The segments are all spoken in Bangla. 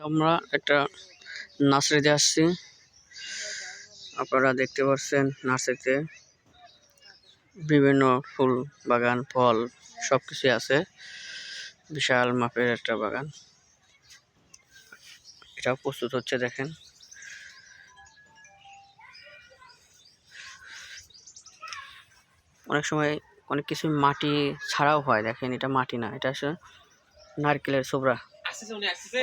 আমরা একটা নার্সারিতে আসছি। আপনারা দেখতে পাচ্ছেন নার্সারিতে বিভিন্ন ফুল বাগান, ফল সব কিছুই আছে। বিশাল মাপের একটা বাগান। এটা প্রস্তুত হচ্ছে, দেখেন। অনেক সময় অনেক কিছু মাটি ছাড়াও হয়, দেখেন। এটা মাটি না, এটা আসলে নারকেলের উনি আসতেছে?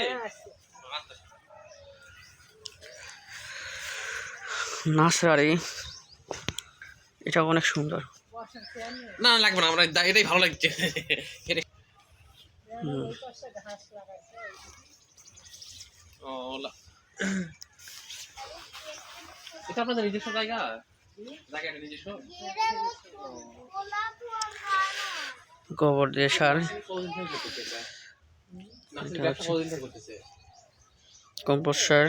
নার্সারি। এটা অনেক সুন্দর। না না, লাগবে না আমরা এটাই ভালো লাগছে। এটা আপনাদের নিজস্ব জায়গা? জায়গাটা নিজস্ব? গোবর দিয়ে সার। কম্পোস্ট সার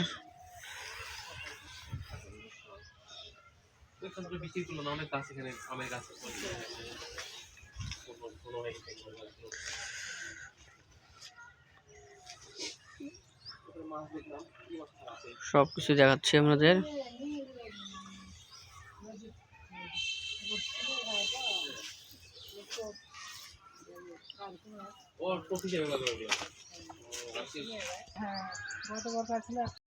ওইখান থেকে বিক্রি করল না অনেক গাছ এখানে আমের গাছ মাছ দেখলাম কি মাছ আছে সব কিছু দেখাচ্ছি আমাদের ও করে দিও। ও, হ্যাঁ গতবার পাচ্ছিল